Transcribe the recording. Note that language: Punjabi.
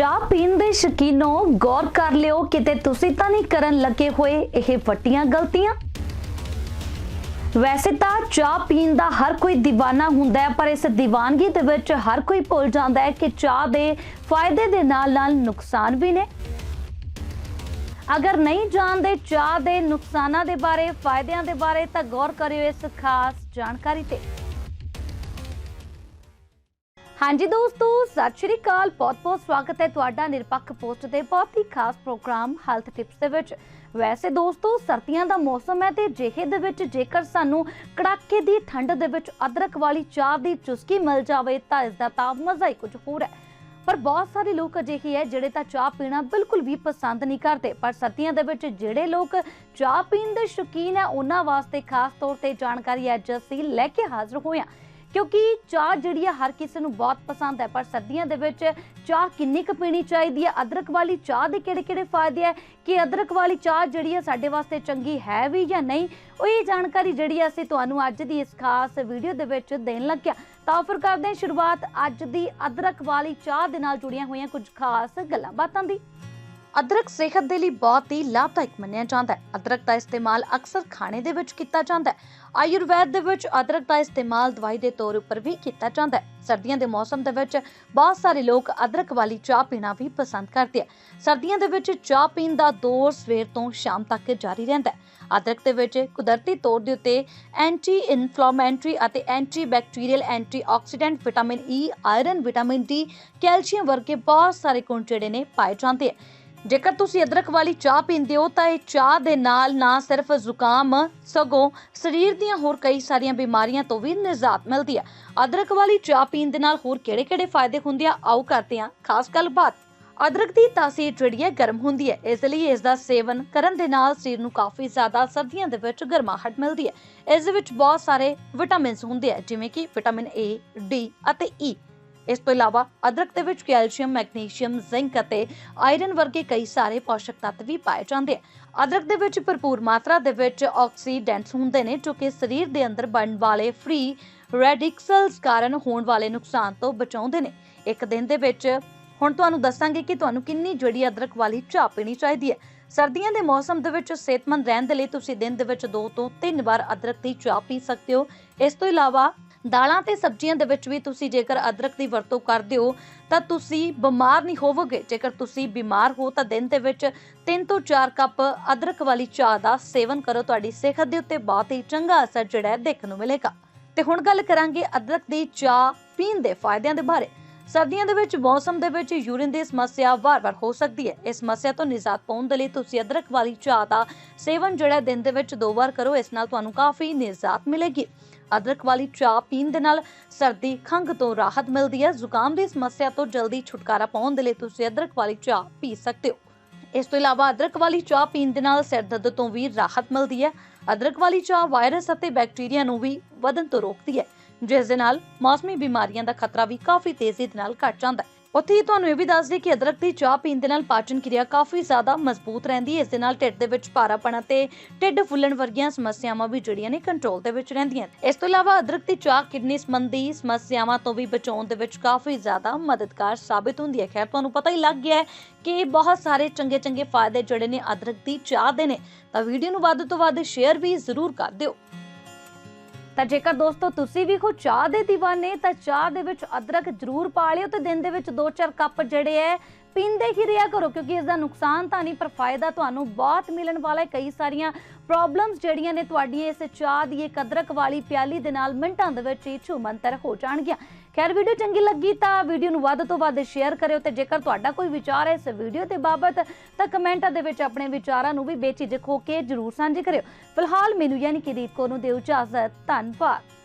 ਚਾਹ ਪੀਣ ਦੇ ਸ਼ਕੀਨੋ ਗੌਰ ਕਰ ਲਿਓ, ਕਿਤੇ ਤੁਸੀਂ ਤਾਂ ਨਹੀਂ ਕਰਨ ਲੱਗੇ ਹੋਏ ਇਹ ਵੱਟੀਆਂ ਗਲਤੀਆਂ? ਵੈਸੇ ਤਾਂ ਚਾਹ ਪੀਣ ਦਾ ਹਰ ਕੋਈ دیਵਾਨਾ ਹੁੰਦਾ ਹੈ, ਪਰ ਇਸ دیਵਾਨਗੀ ਦੇ ਵਿੱਚ ਹਰ ਕੋਈ ਭੁੱਲ ਜਾਂਦਾ ਹੈ ਕਿ ਚਾਹ ਦੇ ਫਾਇਦੇ ਦੇ ਨਾਲ-ਨਾਲ ਨੁਕਸਾਨ ਵੀ ਨੇ। ਅਗਰ ਨਹੀਂ ਜਾਣਦੇ ਚਾਹ ਦੇ ਨੁਕਸਾਨਾਂ ਦੇ ਬਾਰੇ, ਫਾਇਦਿਆਂ ਦੇ ਬਾਰੇ ਤਾਂ ਗੌਰ ਕਰਿਓ ਇਸ ਖਾਸ ਜਾਣਕਾਰੀ ਤੇ। ਹਾਂਜੀ ਦੋਸਤੋ, ਸਤਿ ਸ਼੍ਰੀ ਅਕਾਲ। ਬਹੁਤ-ਬਹੁਤ ਸਵਾਗਤ ਹੈ ਤੁਹਾਡਾ ਨਿਰਪੱਖ ਪੋਸਟ ਦੇ ਬਹੁਤ ਹੀ ਖਾਸ ਪ੍ਰੋਗਰਾਮ ਹੈਲਥ ਟਿਪਸ ਦੇ ਵਿੱਚ। ਵੈਸੇ ਦੋਸਤੋ, ਸਰਦੀਆਂ ਦਾ ਮੌਸਮ ਹੈ ਤੇ ਜਿਹੇ ਦੇ ਵਿੱਚ ਜੇਕਰ ਸਾਨੂੰ ਕੜਾਕੇ ਦੀ ਠੰਡ ਦੇ ਵਿੱਚ ਅਦਰਕ ਵਾਲੀ ਚਾਹ ਦੀ ਚੁਸਕੀ ਮਿਲ ਜਾਵੇ, ਤਾਂ ਇਸ ਦਾ ਤਾਂ ਮਜ਼ਾ ਹੀ ਕੁਝ ਹੋਰ ਹੈ। ਪਰ ਬਹੁਤ ਸਾਰੇ ਲੋਕ ਅਜਿਹੇ ਹੈ ਜਿਹੜੇ ਤਾਂ ਚਾਹ ਪੀਣਾ ਬਿਲਕੁਲ ਵੀ ਪਸੰਦ ਨਹੀਂ ਕਰਦੇ। ਪਰ ਸਰਦੀਆਂ ਦੇ ਵਿੱਚ ਜਿਹੜੇ ਲੋਕ ਚਾਹ ਪੀਣ ਦੇ ਸ਼ੌਕੀਨ ਹੈ, ਉਹਨਾਂ ਵਾਸਤੇ ਖਾਸ ਤੌਰ ਤੇ ਜਾਣਕਾਰੀ ਅੱਜ ਅਸੀਂ ਲੈ ਕੇ ਹਾਜ਼ਰ ਹੋਏ ਹਾਂ। ਕਿਉਂਕਿ ਚਾਹ ਜਿਹੜੀ ਹੈ ਹਰ ਕਿਸੇ ਨੂੰ ਬਹੁਤ ਪਸੰਦ ਹੈ, ਪਰ ਸਰਦੀਆਂ ਦੇ ਵਿੱਚ ਚਾਹ ਕਿੰਨੀ ਕੁ ਪੀਣੀ ਚਾਹੀਦੀ ਹੈ? ਅਦਰਕ ਵਾਲੀ ਚਾਹ ਦੇ ਕਿਹੜੇ-ਕਿਹੜੇ ਫਾਇਦੇ ਹੈ? ਕਿ ਅਦਰਕ ਵਾਲੀ ਚਾਹ ਜਿਹੜੀ ਹੈ ਸਾਡੇ ਵਾਸਤੇ ਚੰਗੀ ਹੈ ਵੀ ਜਾਂ ਨਹੀਂ? ਉਹ ਇਹ ਜਾਣਕਾਰੀ ਜਿਹੜੀ ਅਸੀਂ ਤੁਹਾਨੂੰ ਅੱਜ ਦੀ ਇਸ ਖਾਸ ਵੀਡੀਓ ਦੇ ਵਿੱਚ ਦੇਣ ਲੱਗਿਆ। ਤਾਂ ਫਿਰ ਕਰਦੇ ਹਾਂ ਸ਼ੁਰੂਆਤ ਅੱਜ ਦੀ ਅਦਰਕ ਵਾਲੀ ਚਾਹ ਦੇ ਨਾਲ ਜੁੜੀਆਂ ਹੋਈਆਂ ਕੁਝ ਖਾਸ ਗੱਲਾਂ ਬਾਤਾਂ ਦੀ। ਅਦਰਕ ਸਿਹਤ ਦੇ ਲਈ ਬਹੁਤ ਹੀ ਲਾਭਦਾਇਕ ਮੰਨਿਆ ਜਾਂਦਾ ਹੈ। ਅਦਰਕ ਦਾ ਇਸਤੇਮਾਲ ਅਕਸਰ ਖਾਣੇ ਦੇ ਵਿੱਚ ਕੀਤਾ ਜਾਂਦਾ ਹੈ। ਆਯੁਰਵੈਦ ਦੇ ਵਿੱਚ ਅਦਰਕ ਦਾ ਇਸਤੇਮਾਲ ਦਵਾਈ ਦੇ ਤੌਰ ਉੱਪਰ ਵੀ ਕੀਤਾ ਜਾਂਦਾ ਹੈ। ਸਰਦੀਆਂ ਦੇ ਮੌਸਮ ਦੇ ਵਿੱਚ ਬਹੁਤ ਸਾਰੇ ਲੋਕ ਅਦਰਕ ਵਾਲੀ ਚਾਹ ਪੀਣਾ ਵੀ ਪਸੰਦ ਕਰਦੇ ਆ। ਸਰਦੀਆਂ ਦੇ ਵਿੱਚ ਚਾਹ ਪੀਣ ਦਾ ਦੌਰ ਸਵੇਰ ਤੋਂ ਸ਼ਾਮ ਤੱਕ ਜਾਰੀ ਰਹਿੰਦਾ ਹੈ। ਅਦਰਕ ਦੇ ਵਿੱਚ ਕੁਦਰਤੀ ਤੌਰ ਦੇ ਉੱਤੇ ਐਂਟੀ ਇਨਫਲੇਮੈਟਰੀ ਅਤੇ anti bacterial anti oxidant vitamin E iron vitamin D calcium ਵਰਗੇ ਬਹੁਤ ਸਾਰੇ ਗੁਣ ਜਿਹੜੇ ਨੇ ਪਾਏ ਜਾਂਦੇ ਆ। ਜੇਕਰ ਤੁਸੀਂ ਅਦਰਕ ਵਾਲੀ ਚਾਹ ਪੀਂਦੇ ਹੋ, ਤਾਂ ਇਹ ਚਾਹ ਦੇ ਨਾਲ ਨਾ ਸਿਰਫ ਜ਼ੁਕਾਮ, ਸਗੋਂ ਸਰੀਰ ਦੀਆਂ ਹੋਰ ਕਈ ਸਾਰੀਆਂ ਬਿਮਾਰੀਆਂ ਤੋਂ ਵੀ ਨਿਜਾਤ ਮਿਲਦੀ ਹੈ। ਅਦਰਕ ਵਾਲੀ ਚਾਹ ਪੀਣ ਦੇ ਨਾਲ ਹੋਰ ਕਿਹੜੇ-ਕਿਹੜੇ ਫਾਇਦੇ ਹੁੰਦੇ ਆ? ਆਓ ਕਰਦੇ ਹਾਂ ਖਾਸ ਗੱਲਬਾਤ। ਅਦਰਕ ਦੀ ਤਾਸੀਰ ਜਿਹੜੀ ਹੈ, ਗਰਮ ਹੁੰਦੀ ਹੈ। ਇਸ ਲਈ ਇਸ ਦਾ ਸੇਵਨ ਕਰਨ ਦੇ ਨਾਲ ਸਰੀਰ ਨੂੰ ਕਾਫੀ ਜ਼ਿਆਦਾ ਸਰਦੀਆਂ ਦੇ ਵਿੱਚ ਗਰਮਾਹਟ ਮਿਲਦੀ ਹੈ। ਇਸ ਦੇ ਵਿੱਚ ਬਹੁਤ ਸਾਰੇ ਵਿਟਾਮਿਨਸ ਹੁੰਦੇ ਆ, ਜਿਵੇਂ ਕਿ ਵਿਟਾਮਿਨ ਏ ਡੀ ਅਤੇ ਈ ਇਸ ਤੋਂ ਇਲਾਵਾ ਅਦਰਕ ਦੇ ਵਿੱਚ ਕੈਲਸ਼ੀਅਮ, ਮੈਗਨੀਸ਼ੀਅਮ, ਜ਼ਿੰਕ ਅਤੇ ਆਇਰਨ ਵਰਗੇ ਕਈ ਸਾਰੇ ਪੋਸ਼ਕ ਤੱਤ ਵੀ ਪਾਏ ਜਾਂਦੇ ਆ। ਅਦਰਕ ਦੇ ਵਿੱਚ ਭਰਪੂਰ ਮਾਤਰਾ ਦੇ ਵਿੱਚ ਆਕਸੀਡੈਂਟਸ ਹੁੰਦੇ ਨੇ, ਜੋ ਕਿ ਸਰੀਰ ਦੇ ਅੰਦਰ ਬਣਨ ਵਾਲੇ ਫ੍ਰੀ ਰੈਡਿਕਲਸ ਕਾਰਨ ਹੋਣ ਵਾਲੇ ਨੁਕਸਾਨ ਤੋਂ ਬਚਾਉਂਦੇ ਨੇ। ਇੱਕ ਦਿਨ ਦੇ ਵਿੱਚ, ਹੁਣ ਤੁਹਾਨੂੰ ਦੱਸਾਂਗੇ ਕਿ ਤੁਹਾਨੂੰ ਕਿੰਨੀ ਜਿਹੜੀ ਅਦਰਕ ਵਾਲੀ ਚਾਹ ਪੀਣੀ ਚਾਹੀਦੀ ਹੈ। ਸਰਦੀਆਂ ਦੇ ਮੌਸਮ ਦੇ ਵਿੱਚ ਸਿਹਤਮੰਦ ਰਹਿਣ ਦੇ ਲਈ ਤੁਸੀਂ ਦਿਨ ਦੇ ਵਿੱਚ 2 ਤੋਂ 3 ਵਾਰ ਅਦਰਕ ਦੀ ਚਾਹ ਪੀ ਸਕਦੇ ਹੋ। ਇਸ ਤੋਂ ਇਲਾਵਾ ਦਾਲਾਂ ਤੇ ਸਬਜ਼ੀਆਂ ਦੇ ਵਿੱਚ ਵੀ ਤੁਸੀਂ ਜੇਕਰ ਅਦਰਕ ਦੀ ਵਰਤੋਂ ਕਰਦੇ ਹੋ, ਤਾਂ ਤੁਸੀਂ ਬਿਮਾਰ ਨਹੀਂ ਹੋਵੋਗੇ। ਜੇਕਰ ਤੁਸੀਂ ਬਿਮਾਰ ਹੋ, ਤਾਂ ਦਿਨ ਦੇ ਵਿੱਚ 3 ਤੋਂ 4 ਕੱਪ ਅਦਰਕ ਵਾਲੀ ਚਾਹ ਦਾ ਸੇਵਨ ਕਰੋ। ਤੁਹਾਡੀ ਸਿਹਤ ਦੇ ਉੱਤੇ ਬਹੁਤ ਹੀ ਚੰਗਾ ਅਸਰ ਜਿਹੜਾ ਦੇਖਣ ਨੂੰ ਮਿਲੇਗਾ। ਤੇ ਹੁਣ ਗੱਲ ਕਰਾਂਗੇ ਅਦਰਕ ਦੀ ਚਾਹ ਪੀਣ ਦੇ ਫਾਇਦਿਆਂ ਦੇ ਬਾਰੇ। ਸਰਦੀਆਂ ਦੇ ਵਿੱਚ, ਮੌਸਮ ਦੇ ਵਿੱਚ ਯੂਰਿਨ ਦੀ ਸਮੱਸਿਆ ਵਾਰ-ਵਾਰ ਹੋ ਸਕਦੀ ਹੈ। ਇਸ ਸਮੱਸਿਆ ਤੋਂ ਨਿਜਾਤ ਪਾਉਣ ਦੇ ਲਈ ਤੁਸੀਂ ਅਦਰਕ ਵਾਲੀ ਚਾਹ ਦਾ ਸੇਵਨ ਜਿਹੜਾ ਦਿਨ ਦੇ ਵਿੱਚ ਦੋ ਵਾਰ ਕਰੋ। ਇਸ ਨਾਲ ਤੁਹਾਨੂੰ ਕਾਫੀ ਨਿਜਾਤ ਮਿਲੇਗੀ। ਅਦਰਕ ਵਾਲੀ ਚਾਹ ਪੀਣ ਦੇ ਨਾਲ ਸਰਦੀ ਖੰਘ ਤੋਂ ਰਾਹਤ ਮਿਲਦੀ ਹੈ। ਜ਼ੁਕਾਮ ਦੀ ਸਮੱਸਿਆ ਤੋਂ ਜਲਦੀ ਛੁਟਕਾਰਾ ਪਾਉਣ ਦੇ ਲਈ ਤੁਸੀਂ ਅਦਰਕ ਵਾਲੀ ਚਾਹ ਪੀ ਸਕਦੇ ਹੋ। ਇਸ ਤੋਂ ਇਲਾਵਾ ਅਦਰਕ ਵਾਲੀ ਚਾਹ ਪੀਣ ਦੇ ਨਾਲ ਸਿਰ ਦਰਦ ਤੋਂ ਵੀ ਰਾਹਤ ਮਿਲਦੀ ਹੈ। ਅਦਰਕ ਵਾਲੀ ਚਾਹ ਵਾਇਰਸ ਅਤੇ ਬੈਕਟੀਰੀਆ ਨੂੰ ਵੀ ਵਧਣ ਤੋਂ ਰੋਕਦੀ ਹੈ, ਜਿਸ ਦੇ ਨਾਲ ਮੌਸਮੀ ਬਿਮਾਰੀਆਂ ਦਾ ਖਤਰਾ ਵੀ ਕਾਫੀ ਤੇਜ਼ੀ ਦੇ ਨਾਲ ਘਟ ਜਾਂਦਾ ਹੈ। ਉੱਥੇ ਹੀ ਤੁਹਾਨੂੰ ਇਹ ਵੀ ਦੱਸ ਦਈਏ ਕਿ ਅਦਰਕ ਦੀ ਚਾਹ ਪੀਣ ਦੇ ਨਾਲ ਪਾਚਨ ਕਿਰਿਆ ਕਾਫੀ ਜ਼ਿਆਦਾ ਮਜ਼ਬੂਤ ਰਹਿੰਦੀ ਹੈ। ਇਸ ਦੇ ਨਾਲ ਢਿੱਡ ਦੇ ਵਿੱਚ ਭਾਰਾਪਣ ਅਤੇ ਢਿੱਡ ਫੁੱਲਣ ਵਰਗੀਆਂ ਸਮੱਸਿਆਵਾਂ ਵੀ ਜਿਹੜੀਆਂ ਨੇ ਕੰਟਰੋਲ ਦੇ ਵਿੱਚ ਰਹਿੰਦੀਆਂ ਨੇ। ਇਸ ਤੋਂ ਇਲਾਵਾ ਅਦਰਕ ਦੀ ਚਾਹ ਕਿਡਨੀ ਸੰਬੰਧੀ ਸਮੱਸਿਆਵਾਂ ਤੋਂ ਵੀ ਬਚਾਉਣ ਦੇ ਵਿੱਚ ਕਾਫੀ ਜ਼ਿਆਦਾ ਮਦਦਗਾਰ ਸਾਬਿਤ ਹੁੰਦੀ ਹੈ। ਖੈਰ, ਤੁਹਾਨੂੰ ਪਤਾ ਹੀ ਲੱਗ ਗਿਆ ਹੈ ਕਿ ਬਹੁਤ ਸਾਰੇ ਚੰਗੇ ਚੰਗੇ ਫਾਇਦੇ ਜਿਹੜੇ ਨੇ ਅਦਰਕ ਦੀ ਚਾਹ ਦੇ ਨੇ। ਤਾਂ ਵੀਡੀਓ ਨੂੰ ਵੱਧ ਤੋਂ ਵੱਧ ਸ਼ੇਅਰ ਵੀ ਜ਼ਰੂਰ ਕਰ ਦਿਓ। ਤਾਂ ਜੇਕਰ ਦੋਸਤੋ ਤੁਸੀਂ ਵੀ ਹੋ ਚਾਹ ਦੇ دیਵਾਨੇ ਤਾਂ ਚਾਹ ਦੇ ਵਿੱਚ ਅਦਰਕ ਜ਼ਰੂਰ ਪਾ ਲਿਓ ਤੇ ਦਿਨ ਦੇ ਵਿੱਚ 2-4 ਕੱਪ ਜਿਹੜੇ ਐ ਪੀਂਦੇ ਹੀ ਰਿਹਾ ਕਰੋ, ਕਿਉਂਕਿ ਇਸ ਦਾ ਨੁਕਸਾਨ ਤਾਂ ਨਹੀਂ, ਪਰ ਫਾਇਦਾ ਤੁਹਾਨੂੰ ਬਹੁਤ ਮਿਲਣ ਵਾਲਾ ਹੈ। ਕਈ ਸਾਰੀਆਂ ਪ੍ਰੋਬਲਮਸ ਜਿਹੜੀਆਂ ਨੇ ਤੁਹਾਡੀਆਂ, ਇਸ ਚਾਹ ਦੀ ਇੱਕ ਅਦਰਕ ਵਾਲੀ ਪਿਆਲੀ ਦੇ ਨਾਲ ਮਿੰਟਾਂ ਦੇ ਵਿੱਚ ਹੀ ਛੂਮੰਤਰ ਹੋ ਜਾਣਗੀਆਂ। ਖੈਰ ਵੀਡੀਓ ਚੰਗੀ ਲੱਗੀ ਤਾਂ ਵੀਡੀਓ ਨੂੰ ਵੱਧ ਤੋਂ ਵੱਧ ਸ਼ੇਅਰ ਕਰਿਓ ਤੇ ਜੇਕਰ ਤੁਹਾਡਾ ਕੋਈ ਵਿਚਾਰ ਹੈ ਇਸ ਵੀਡੀਓ ਦੇ ਬਾਬਤ, ਤਾਂ ਕਮੈਂਟਾਂ ਦੇ ਵਿੱਚ ਆਪਣੇ ਵਿਚਾਰਾਂ ਨੂੰ ਵੀ ਬੇਝਿਜਕ ਹੋ ਕੇ ਜਰੂਰ ਸਾਂਝੇ ਕਰਿਓ। ਫਿਲਹਾਲ ਮੈਨੂੰ ਯਾਨੀ ਕਿ ਰੀਤ ਕੋ ਨੂੰ ਦਿਓ ਇਜਾਜ਼ਤ, ਧੰਨਵਾਦ।